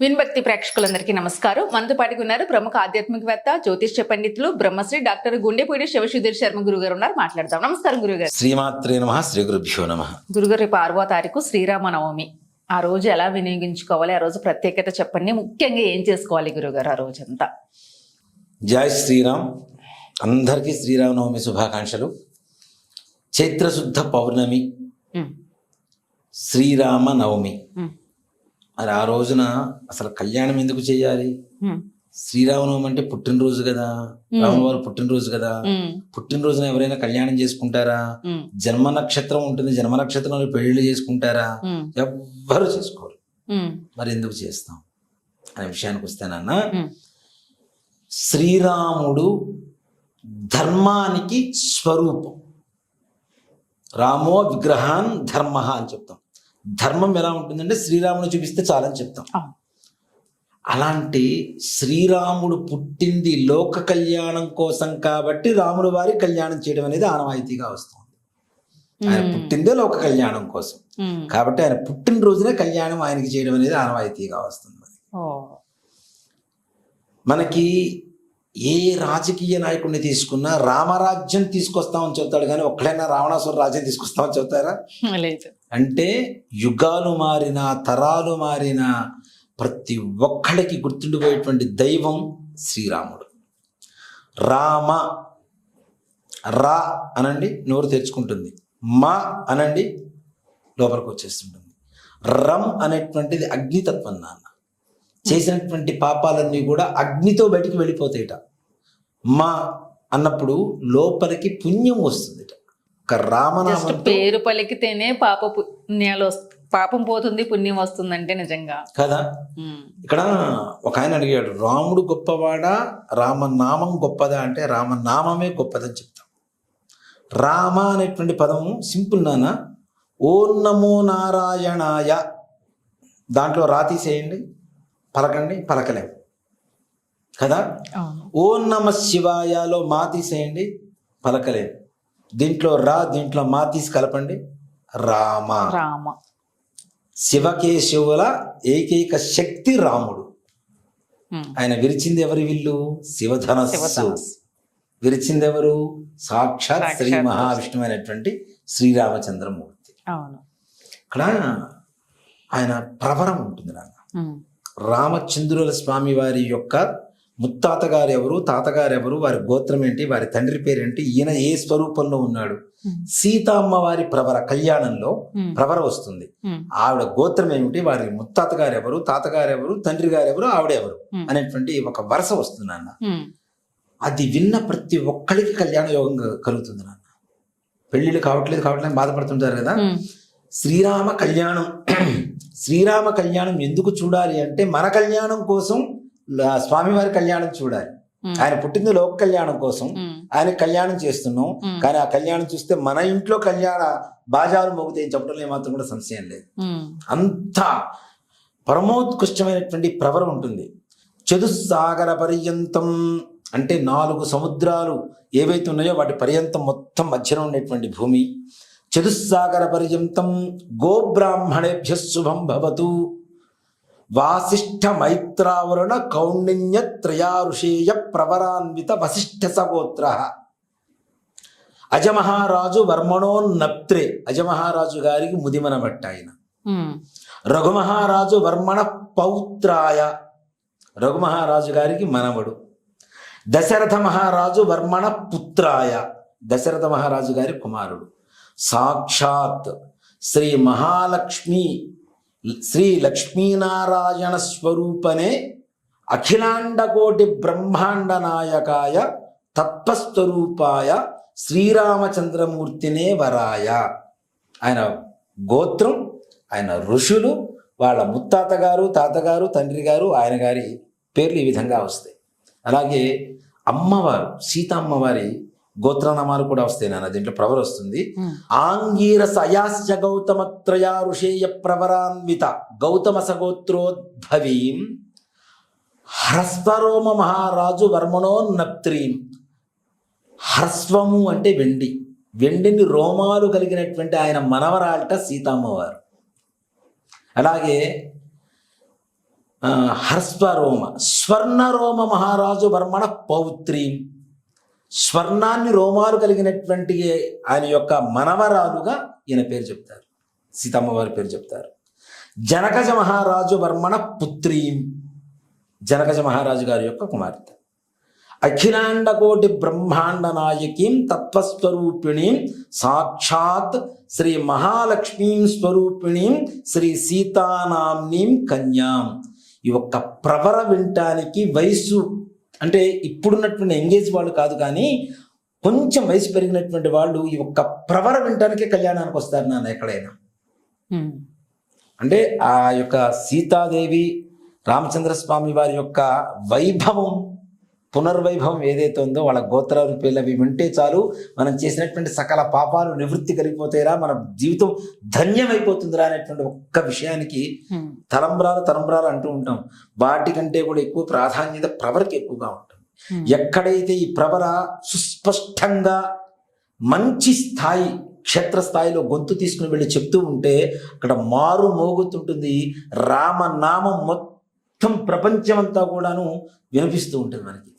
విన్భక్తి ప్రేక్షకులందరికీ నమస్కారం. మనతో పాటుగా ఉన్నారు ప్రముఖ ఆధ్యాత్మికవేత్త జ్యోతిష్య పండితులు బ్రహ్మశ్రీ డాక్టర్ గుండెపూడి శివసుధీర్ శర్మ గురుగారు ఉన్నారు. మాట్లాడదాం. నమస్కారం గురుగారు. శ్రీమాత్రే నమ శ్రీ గురుభ్యో నమ. గురుగారు రేపు ఆరవ తారీఖు శ్రీరామ నవమి ఆ రోజు ఎలా వినియోగించుకోవాలి? ఆ రోజు ప్రత్యేకత చెప్పండి. ముఖ్యంగా ఏం చేసుకోవాలి గురుగారు ఆ రోజంతా? జై శ్రీరామ్. అందరికీ శ్రీరామనవమి శుభాకాంక్షలు. చైత్రశుద్ధ పౌర్ణమి. శ్రీరామ నవమి మరి ఆ రోజున అసలు కళ్యాణం ఎందుకు చేయాలి? శ్రీరామనవమి అంటే పుట్టినరోజు కదా. రాములవారు పుట్టినరోజు కదా. పుట్టినరోజున ఎవరైనా కళ్యాణం చేసుకుంటారా? జన్మ నక్షత్రం ఉంటుంది. జన్మ నక్షత్రంలో పెళ్ళి చేసుకుంటారా? ఎవ్వరు చేసుకోరు. మరి ఎందుకు చేస్తాం? అనే విషయానికి వస్తేనన్నా ఉమ్, శ్రీరాముడు ధర్మానికి స్వరూపం. రామో విగ్రహాన్ ధర్మ అని చెప్తాం. ధర్మం ఎలా ఉంటుందంటే శ్రీరాముడు చూపిస్తే చాలని చెప్తాం. అలాంటి శ్రీరాముడు పుట్టింది లోక కళ్యాణం కోసం కాబట్టి రాముల వారి కళ్యాణం చేయడం అనేది ఆనవాయితీగా వస్తుంది. ఆయన పుట్టిందే లోక కళ్యాణం కోసం. కాబట్టి ఆయన పుట్టినరోజునే కళ్యాణం ఆయనకి చేయడం అనేది ఆనవాయితీగా వస్తుంది మనకి ఏ రాజకీయ నాయకుడిని తీసుకున్నా రామరాజ్యం తీసుకొస్తామని చెప్తాడు కానీ ఒక్కడైనా రావణాసుర రాజ్యం తీసుకొస్తామని చెప్తారా లేదు. అంటే యుగాలు మారిన తరాలు మారిన ప్రతి ఒక్కడికి గుర్తుండిపోయేటువంటి దైవం శ్రీరాముడు. రామ రా అనండి నోరు తెరుచుకుంటుంది. మా అనండి లోపలికి వచ్చేస్తుంటుంది. రమ్ అనేటువంటిది అగ్నితత్వం నాన్న. చేసినటువంటి పాపాలన్నీ కూడా అగ్నితో బయటికి వెళ్ళిపోతాయిట. మా అన్నప్పుడు లోపలికి పుణ్యం వస్తుందిట. ఒక జస్ట్ రామనామంతో పేరు పలికితేనే పాప పుణ్యాలు పాపం పోతుంది పుణ్యం వస్తుందంటే నిజంగా. కదా? ఇక్కడ ఒక ఆయన అడిగాడు రాముడు గొప్పవాడా? రామనామం గొప్పదా? అంటే రామనామమే గొప్పదని చెప్తాం. రామ అనేటువంటి పదము సింపుల్ నాన్న. ఓం నమో నారాయణాయ. దాంట్లో రా తీసేయండి పలకండి పలకలేం. కదా? ఓం నమ శివాయలో మా తీసేయండి పలకలేం. దీంట్లో రా దీంట్లో మా తీసి కలపండి రామ. రామ. శివకేశవుల ఏకైక శక్తి రాముడు. ఆయన విరిచింది ఎవరి విల్లు శివధనస్సు. విరిచింది ఎవరు సాక్షాత్ శ్రీ సాక్షాత్ మహావిష్ణువైనటువంటి శ్రీరామచంద్రమూర్తి. ఇక్కడ ఆయన ప్రవరం ఉంటుంది నాన్న. రామచంద్రుల స్వామి వారి యొక్క ముత్తాతగారు ఎవరు తాతగారు ఎవరు వారి గోత్రం ఏంటి వారి తండ్రి పేరేంటి ఈయన ఏ స్వరూపంలో ఉన్నాడు? సీతమ్మ వారి ప్రవర కళ్యాణంలో ప్రవర వస్తుంది. ఆవిడ గోత్రం ఏమిటి వారి ముత్తాతగారు ఎవరు తాతగారు ఎవరు తండ్రి గారు ఎవరు ఆవిడ ఎవరు Hmm. అనేటువంటి ఒక వరుస వస్తుంది నాన్న. అది విన్న ప్రతి ఒక్కరికి కళ్యాణ యోగం కలుగు- కలుగుతుంది నాన్న. పెళ్ళిళ్ళు కావట్లేదు కావట్లేదు బాధపడుతుంటారు కదా. శ్రీరామ కళ్యాణం శ్రీరామ కళ్యాణం ఎందుకు చూడాలి అంటే మన కళ్యాణం కోసం స్వామివారి కళ్యాణం చూడాలి. ఆయన పుట్టింది లోక కళ్యాణం కోసం. ఆయన కళ్యాణం చేస్తున్నాం. కానీ ఆ కళ్యాణం చూస్తే మన ఇంట్లో కళ్యాణ బాజాలు మోగుతాయి చెప్పడంలో ఏమాత్రం కూడా సంశయం లేదు. అంత పరమోత్కృష్టమైనటువంటి ప్రవరం ఉంటుంది. చతుస్సాగర పర్యంతం అంటే నాలుగు సముద్రాలు ఏవైతే ఉన్నాయో వాటి పర్యంతం మొత్తం మధ్యలో ఉండేటువంటి భూమి. చతుస్సాగర పర్యంతం గోబ్రాహ్మణేభ్య శుభం భవతు. వాసిష్ఠ మైత్రావరుణ కౌండిన్య త్రయారుషేయ ప్రవరాన్విత వశిష్ఠ సగోత్ర. అజమహారాజు వర్మణోన్నప్త్రే అజమహారాజు గారికి ముదిమన బట్ట ఆయన రఘుమహారాజు వర్మణ పౌత్రాయ. రఘుమహారాజు గారికి మనవడు. దశరథ మహారాజు వర్మణ పుత్రాయ. దశరథ మహారాజు గారి కుమారుడు. సాక్షాత్ శ్రీ మహాలక్ష్మి శ్రీ లక్ష్మీనారాయణ స్వరూపనే అఖిలాండకోటి బ్రహ్మాండ నాయకాయ తత్వస్వరూపాయ శ్రీరామచంద్రమూర్తినే వరాయ. ఆయన గోత్రం ఆయన ఋషులు వాళ్ళ ముత్తాత గారు తాతగారు తండ్రి గారు ఆయన గారి పేర్లు ఈ విధంగా వస్తాయి. అలాగే అమ్మవారు సీతమ్మవారి గోత్రనామాలు కూడా వస్తాయి నాన్న దీంట్లో ప్రవర్ వస్తుంది. ఆంగీరస అయాస్య గౌతమ త్రయా ఋషేయ ప్రవరాన్విత గౌతమ సగోత్రోద్భవీం హ్రస్వరోమ మహారాజు వర్మణోన్నప్త్రీం హ్రస్వము అంటే వెండి. వెండిని రోమాలు కలిగినటువంటి ఆయన మనవరాల్ట సీతమ్మవారు. అలాగే హర్స్వరోమ స్వర్ణరోమ మహారాజు వర్మణ పౌత్రి. స్వర్ణాన్ని రోమాలు కలిగినటువంటి ఆయన యొక్క మనవరాలుగా ఈయన పేరు చెప్తారు. సీతమ్మ వారి పేరు చెప్తారు. జనకజ మహారాజు వర్మణ పుత్రి జనకజ మహారాజు గారి యొక్క కుమార్తె. అఖిలాండకోటి బ్రహ్మాండ నాయకీం తత్వస్వరూపిణీం సాక్షాత్ శ్రీ మహాలక్ష్మీం స్వరూపిణీం శ్రీ సీతానాంనీం కన్యాం. ఈ ఒక్క ప్రవర వినటానికి వయస్సు అంటే ఇప్పుడున్నటువంటి ఎంగేజ్ వాళ్ళు కాదు కానీ కొంచెం వయసు పెరిగినటువంటి వాళ్ళు ఈ ఒక్క ప్రవర వినటానికే కళ్యాణానికి వస్తారు నాన్న ఎక్కడైనా. అంటే ఆ యొక్క సీతాదేవి రామచంద్రస్వామి వారి యొక్క వైభవం పునర్వైభవం ఏదైతే ఉందో వాళ్ళ గోత్రాలు పేర్లు అవి వింటే చాలు. మనం చేసినటువంటి సకల పాపాలు నివృత్తి కలిగిపోతాయిరా. మన జీవితం ధన్యమైపోతుందిరా అనేటువంటి ఒక్క విషయానికి. తలంబ్రాలు తలంబ్రాలు అంటూ ఉంటాం. వాటికంటే కూడా ఎక్కువ ప్రాధాన్యత ప్రవరకి ఎక్కువగా ఉంటుంది. ఎక్కడైతే ఈ ప్రవర సుస్పష్టంగా మంచి స్థాయి క్షేత్రస్థాయిలో గొంతు తీసుకుని వెళ్ళి చెప్తూ ఉంటే అక్కడ మారు మోగుతుంటుంది. రామనామం మొత్తం ప్రపంచమంతా కూడాను వినిపిస్తూ ఉంటుంది మనకి.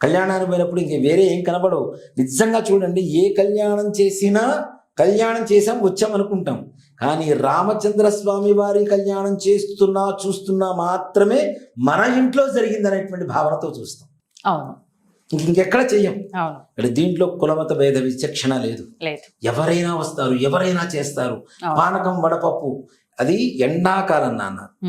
కళ్యాణానికి పోయినప్పుడు ఇంక వేరే ఏం కనబడవు. నిజంగా చూడండి ఏ కళ్యాణం చేసినా కళ్యాణం చేసాం వచ్చాం అనుకుంటాం. కానీ రామచంద్ర స్వామి వారి కళ్యాణం చేస్తున్నా చూస్తున్నా మాత్రమే మన ఇంట్లో జరిగింది అనేటువంటి భావనతో చూస్తాం. అవును. ఇంక ఇంకెక్కడ చెయ్యం? ఇక్కడ దీంట్లో కులమత భేద విచక్షణ లేదు. ఎవరైనా వస్తారు ఎవరైనా చేస్తారు. పానకం వడపప్పు అది ఎండాకాలం నాన్న.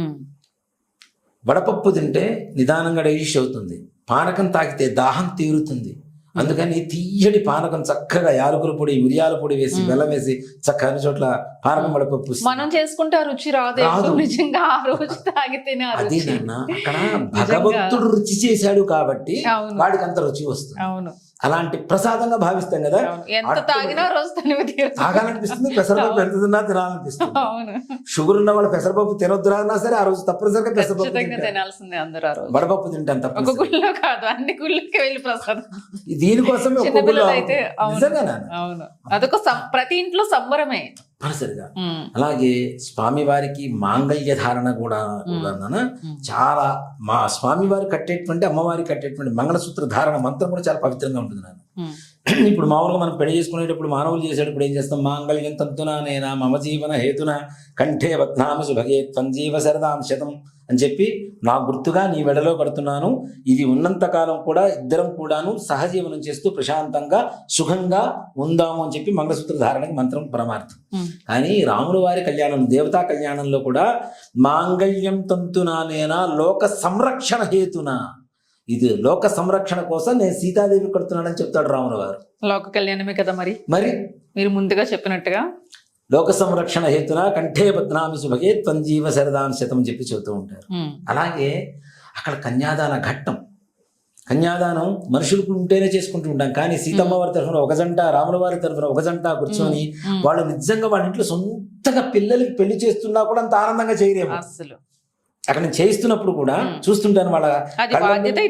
వడపప్పు తింటే నిదానంగా డైజెస్ట్ అవుతుంది. పానకం తాకితే దాహం తీరుతుంది. అందుకని తీయటి పానకం చక్కగా యాలకుల పొడి మిరియాల పొడి వేసి. బెల్లం వేసి చక్కగా అన్ని చోట్ల పానకం ఇస్తుంది. మనం చేసుకుంటే రుచి రాదు. నిజంగా ఆ రోజు తాగితేనే ఆ అదే రుచి. నాన్న అక్కడ భగవంతుడు రుచి చేశాడు కాబట్టి వాడికి అంత రుచి వస్తుంది. అవును. అలాంటి ప్రసాదంగా భావిస్తాం కదా. తాగాలనిపిస్తుంది పెసరపప్పు ఎంత తిన్నా తినాలనిపిస్తుంది. అవును. షుగర్ ఉన్న వాళ్ళు పెసరపప్పు తినొద్దురా అన్నా సరే ఆ రోజు తప్పనిసరిగా పెసరపప్పు. తినాల్సిందే అందరూ ఆ రోజు. వడపప్పు తప్పనిసరి గుళ్ళో కాదు అన్ని గుళ్ళకి వెళ్ళి ప్రసాదం. దీనికోసమే అయితే అవును. అదొక ప్రతి ఇంట్లో సంబరమే. తప్పనిసరిగా. అలాగే స్వామివారికి మాంగళ్య ధారణ కూడా కూడా. చాలా మా స్వామివారి కట్టేటువంటి అమ్మవారి కట్టేటువంటి మంగళసూత్ర ధారణ మంత్రం కూడా చాలా పవిత్రంగా ఉంటుంది నాన్న. ఇప్పుడు మామూలుగా మనం పెళ్ళి చేసుకునేటప్పుడు మానవులు చేసేటప్పుడు ఏం చేస్తాం? మాంగళ్యం తంతునా నేనా? మమ జీవన హేతున? కంఠే బధ్నామి సుభగే త్వంజీవ శరదాం శతం అని చెప్పి నా గుర్తుగా నీ వెడలో కడుతున్నాను ఇది ఉన్నంత కాలం కూడా ఇద్దరం కూడాను సహజీవనం చేస్తూ ప్రశాంతంగా సుఖంగా ఉందాము అని చెప్పి మంగళసూత్ర ధారణకి మంత్రం పరమార్థం. కానీ రాముల వారి కళ్యాణం దేవతా కళ్యాణంలో కూడా మాంగళ్యం తంతునా నేనా లోక సంరక్షణ హేతున. ఇది లోక సంరక్షణ కోసం నేను సీతాదేవి కడుతున్నానని చెప్తాడు రాముల వారు. లోక కళ్యాణమే కదా మరి? మరి? మీరు ముందుగా చెప్పినట్టుగా లోక సంరక్షణ హేతున కంఠే బద్నామి సుభగే త్వంజీవ శరదాం శతం చెప్పి చెబుతూ ఉంటారు. అలాగే అక్కడ కన్యాదాన ఘట్టం. కన్యాదానం మనుషులకు ఉంటేనే చేసుకుంటూ ఉంటాం. కానీ సీతమ్మ వారి తరఫున ఒక జంట రాముల వారి తరఫున ఒక జంట కూర్చొని వాళ్ళు నిజంగా వాళ్ళ ఇంట్లో సొంతగా పిల్లలకి పెళ్ళి చేస్తున్నా కూడా అంత ఆనందంగా చేయలేము అస్సలు. అక్కడ నేను చేయిస్తున్నప్పుడు కూడా. చూస్తుంటాను వాళ్ళ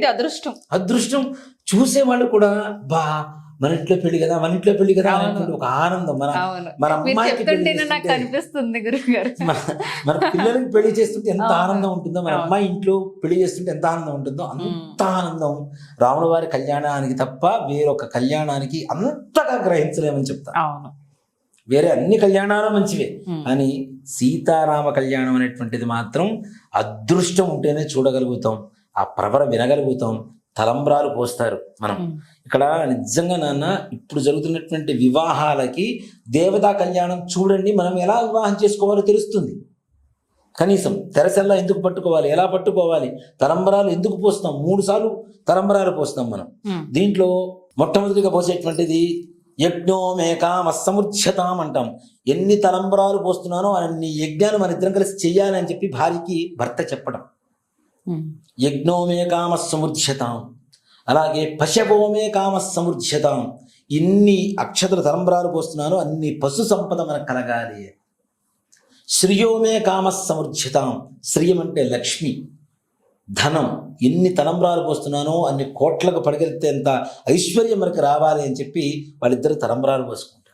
అదృష్టం. అదృష్టం చూసే వాళ్ళు కూడా బా మన ఇంట్లో పెళ్ళి కదా మన ఇంట్లో పెళ్ళి కదా ఒక ఆనందం. మన మన అమ్మాయికి నాకు అనిపిస్తుంది మన- పిల్లలకి పెళ్ళి చేస్తుంటే ఎంత. ఆనందం ఉంటుందో మన. అమ్మాయి ఇంట్లో పెళ్ళి చేస్తుంటే ఎంత ఆనందం ఉంటుందో అంత ఆనందం. రాముల వారి కళ్యాణానికి తప్ప వేరొక కళ్యాణానికి అంతగా గ్రహించలేమని చెప్తా. అవును. వేరే అన్ని కళ్యాణాలు మంచివే. కానీ సీతారామ కళ్యాణం అనేటువంటిది మాత్రం అదృష్టం ఉంటేనే చూడగలుగుతాం. ఆ ప్రవర వినగలుగుతాం. తలంబ్రాలు పోస్తారు మనం. ఇక్కడ నిజంగా నాన్న ఇప్పుడు జరుగుతున్నటువంటి వివాహాలకి దేవతా కళ్యాణం చూడండి మనం ఎలా వివాహం చేసుకోవాలో తెలుస్తుంది. కనీసం తెరసల్లా ఎందుకు పట్టుకోవాలి ఎలా పట్టుకోవాలి తలంబరాలు ఎందుకు పోస్తాం మూడు సార్లు తలంబరాలు పోస్తాం మనం. దీంట్లో మొట్టమొదటిగా పోసేటువంటిది యజ్ఞోమేకామ సముచ్యతాం అంటాం. ఎన్ని తలంబరాలు పోస్తున్నానో అన్ని యజ్ఞాలు మన ఇద్దరం కలిసి చెయ్యాలి అని చెప్పి భార్యకి భర్త చెప్పడం. Hmm. యజ్ఞోమే కామ సముద్యతాం అలాగే పశవోమే కామ సముద్యతాం ఇన్ని అక్షతల తలంబరాలు పోస్తున్నాను అన్ని పశు సంపద మనకు కలగాలి. శ్రియోమే కామ సముద్యతాం శ్రియం అంటే లక్ష్మి. ధనం. ఎన్ని తలంబ్రాలు పోస్తున్నానో అన్ని కోట్లకు పడిగెత్తే ఎంత ఐశ్వర్యం మనకు రావాలి అని చెప్పి వాళ్ళిద్దరు తలంబ్రాలు పోసుకుంటారు.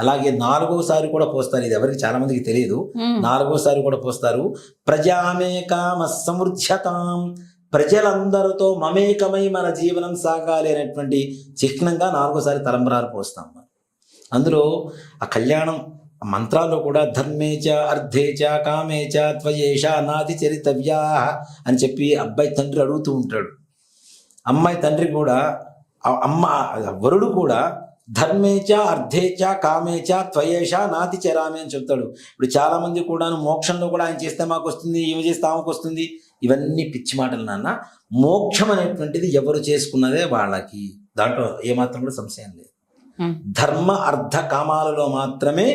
అలాగే నాలుగోసారి కూడా పోస్తారు. ఇది ఎవరికి చాలా మందికి తెలియదు. నాలుగోసారి కూడా పోస్తారు. ప్రజామేకామ సమృద్ధ్యతాం. ప్రజలందరితో మమేకమై మన జీవనం సాగాలి అనేటువంటి చిహ్నంగా నాలుగోసారి తలంబరాలు పోస్తాం మనం. అందులో ఆ కళ్యాణం మంత్రాల్లో కూడా ధర్మేచ అర్ధేచ కామేచ త్వయేష నాది చరితవ్యా అని చెప్పి అబ్బాయి తండ్రి అడుగుతూ ఉంటాడు. అమ్మాయి తండ్రి కూడా అమ్మ వరుడు కూడా ధర్మేచ అర్ధేచ కామేచ త్వయేష నాతి చరామి అని చెప్తాడు. ఇప్పుడు చాలా మంది కూడా మోక్షంలో కూడా ఆయన చేస్తే మాకు వస్తుంది ఈమె చేస్తే ఆమెకు వస్తుంది ఇవన్నీ పిచ్చి మాటలు నాన్న. మోక్షం అనేటువంటిది ఎవరు చేసుకున్నదే వాళ్ళకి. దాంట్లో ఏమాత్రం కూడా సంశయం లేదు. ధర్మ అర్ధ కామాలలో మాత్రమే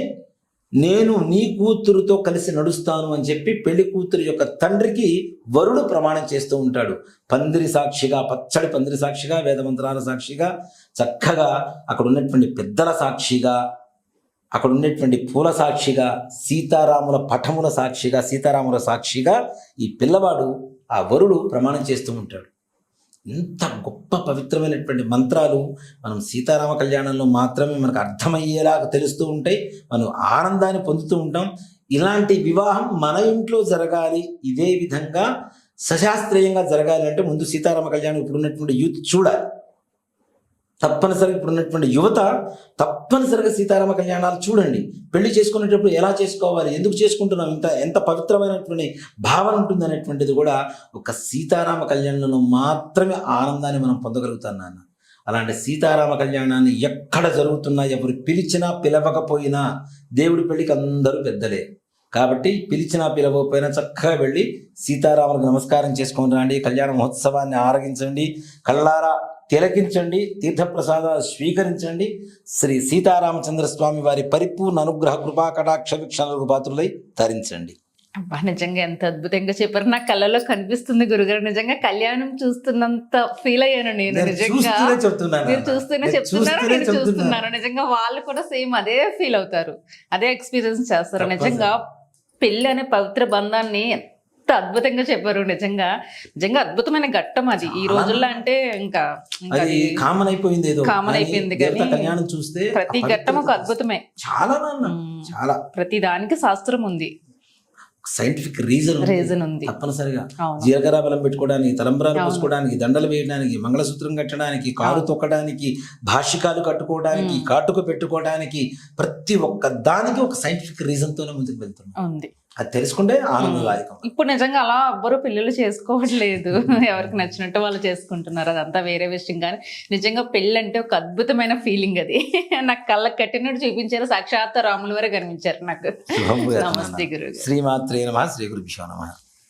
నేను నీ కూతురుతో కలిసి నడుస్తాను అని చెప్పి పెళ్ళి కూతురు యొక్క తండ్రికి వరుడు ప్రమాణం చేస్తూ ఉంటాడు. పందిరి సాక్షిగా పచ్చడి పందిరి సాక్షిగా వేదమంత్రాల సాక్షిగా చక్కగా అక్కడ ఉన్నటువంటి పెద్దల సాక్షిగా అక్కడ ఉన్నటువంటి పూల సాక్షిగా సీతారాముల పటముల సాక్షిగా సీతారాముల సాక్షిగా ఈ పిల్లవాడు ఆ వరుడు ప్రమాణం చేస్తూ ఉంటాడు. ఇంత గొప్ప పవిత్రమైనటువంటి మంత్రాలు మనం సీతారామ కళ్యాణంలో మాత్రమే మనకు అర్థమయ్యేలాగా తెలుస్తూ ఉంటాయి మనం ఆనందాన్ని పొందుతూ ఉంటాం. ఇలాంటి వివాహం మన ఇంట్లో జరగాలి ఇదే విధంగా సశాస్త్రీయంగా జరగాలి అంటే ముందు సీతారామ కళ్యాణం ఇప్పుడు ఉన్నటువంటి యూత్ చూడాలి. తప్పనిసరిగా ఇప్పుడు ఉన్నటువంటి యువత తప్పనిసరిగా సీతారామ కళ్యాణాలు చూడండి. పెళ్ళి చేసుకునేటప్పుడు ఎలా చేసుకోవాలి? ఎందుకు చేసుకుంటున్నాం? ఇంత ఎంత పవిత్రమైనటువంటి భావన ఉంటుంది అనేటువంటిది కూడా ఒక సీతారామ కళ్యాణంలో మాత్రమే ఆనందాన్ని మనం పొందగలుగుతాం నాన్న. అలాంటి సీతారామ కళ్యాణాన్ని ఎక్కడ జరుగుతున్నా ఎవరు పిలిచినా పిలవకపోయినా దేవుడి పెళ్ళికి అందరూ పెద్దలే. కాబట్టి పిలిచినా పిలవకపోయినా చక్కగా వెళ్ళి సీతారాములకు నమస్కారం చేసుకొని రండి. కళ్యాణ మహోత్సవాన్ని ఆరగించండి. కళ్ళారా తిలకించండి తీర్థప్రసాదాలు స్వీకరించండి. శ్రీ సీతారామచంద్ర స్వామి వారి పరిపూర్ణ అనుగ్రహ కృపా కటాక్ష వీక్షణలకు పాత్రులై తరించండి. అబ్బా నిజంగా ఎంత అద్భుతంగా చెప్పారు. నా కళ్ళలో కనిపిస్తుంది గురుగారు. నిజంగా కళ్యాణం చూస్తున్నంత ఫీల్ అయ్యాను నేను. నిజంగా మీరు. చూస్తూనే నేను చెప్తున్నారు నేను. చూస్తున్నాను. నిజంగా వాళ్ళు కూడా సేమ్ అదే ఫీల్ అవుతారు. అదే ఎక్స్పీరియన్స్ చేస్తారు. నిజంగా పెళ్ళి అనే పవిత్ర బంధాన్ని ఎంత అద్భుతంగా చెప్పారు. నిజంగా నిజంగా అద్భుతమైన ఘట్టం అది. ఈ. రోజుల్లో అంటే ఇంకా కామన్ అయిపోయింది కానీ అయిపోయింది కానీ కళ్యాణం చూస్తే ప్రతి ఘట్టం ఒక అద్భుతమే. చాలా. చాలా. ప్రతి దానికి శాస్త్రం ఉంది. సైంటిఫిక్ రీజన్ రీజన్ ఉంది. తప్పనిసరిగా. జీలకర్ర బలం పెట్టుకోవడానికి తలంబరాలు. పోసుకోవడానికి దండలు వేయడానికి మంగళసూత్రం కట్టడానికి కారు. తొక్కడానికి భాష్యకాలు కట్టుకోవడానికి. కాటుక పెట్టుకోవడానికి ప్రతి ఒక్క దానికి ఒక సైంటిఫిక్ రీజన్ తోనే ముందుకు వెళ్తున్నాం. ఉంది. అది తెలుసుకుంటే ఆనందదాయకం ఇప్పుడు నిజంగా అలా ఎవ్వరు పిల్లలు చేసుకోవట్లేదు. ఎవరికి నచ్చినట్టు వాళ్ళు చేసుకుంటున్నారు. అదంతా వేరే విషయం. కానీ నిజంగా పెళ్ళి అంటే ఒక అద్భుతమైన ఫీలింగ్ అది. నాకు కళ్ళకి కట్టినట్టు చూపించారు. సాక్షాత్ రాముల వారే కనిపించారు నాకు. నమస్తే. గురువు శ్రీమాత్రే నమ. శ్రీ గురు నమ.